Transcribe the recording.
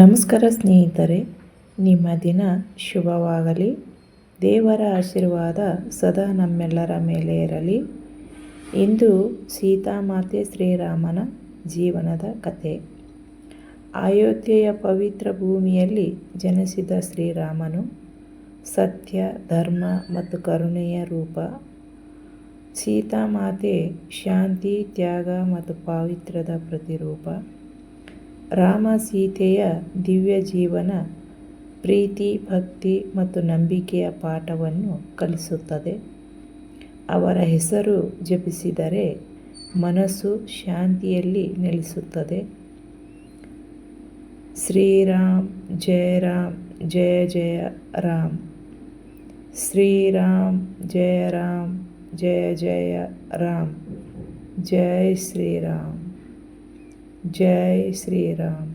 ನಮಸ್ಕಾರ ಸ್ನೇಹಿತರೆ, ನಿಮ್ಮ ದಿನ ಶುಭವಾಗಲಿ. ದೇವರ ಆಶೀರ್ವಾದ ಸದಾ ನಮ್ಮೆಲ್ಲರ ಮೇಲೆ ಇರಲಿ. ಇಂದು ಸೀತಾಮಾತೆ ಶ್ರೀರಾಮನ ಜೀವನದ ಕಥೆ ಅಯೋಧ್ಯೆಯ ಪವಿತ್ರ ಭೂಮಿಯಲ್ಲಿ ಜನಿಸಿದ ಶ್ರೀರಾಮನು ಸತ್ಯ, ಧರ್ಮ ಮತ್ತು ಕರುಣೆಯ ರೂಪ. ಸೀತಾಮಾತೆ ಶಾಂತಿ, ತ್ಯಾಗ ಮತ್ತು ಪಾವಿತ್ರ್ಯದ ಪ್ರತಿರೂಪ. ರಾಮ ಸೀತೆಯ ದಿವ್ಯ ಜೀವನ ಪ್ರೀತಿ, ಭಕ್ತಿ ಮತ್ತು ನಂಬಿಕೆಯ ಪಾಠವನ್ನು ಕಲಿಸುತ್ತದೆ. ಅವರ ಹೆಸರು ಜಪಿಸಿದರೆ ಮನಸ್ಸು ಶಾಂತಿಯಲ್ಲಿ ನೆಲೆಸುತ್ತದೆ. ಶ್ರೀರಾಮ್, ಜಯ ರಾಮ್, ಜಯ ಜಯ ರಾಮ್. ಶ್ರೀರಾಮ್, ಜಯ ರಾಮ್, ಜಯ ಜಯ ರಾಮ್. ಜಯ ಶ್ರೀರಾಮ್. ಜೈ ಶ್ರೀರಾಮ್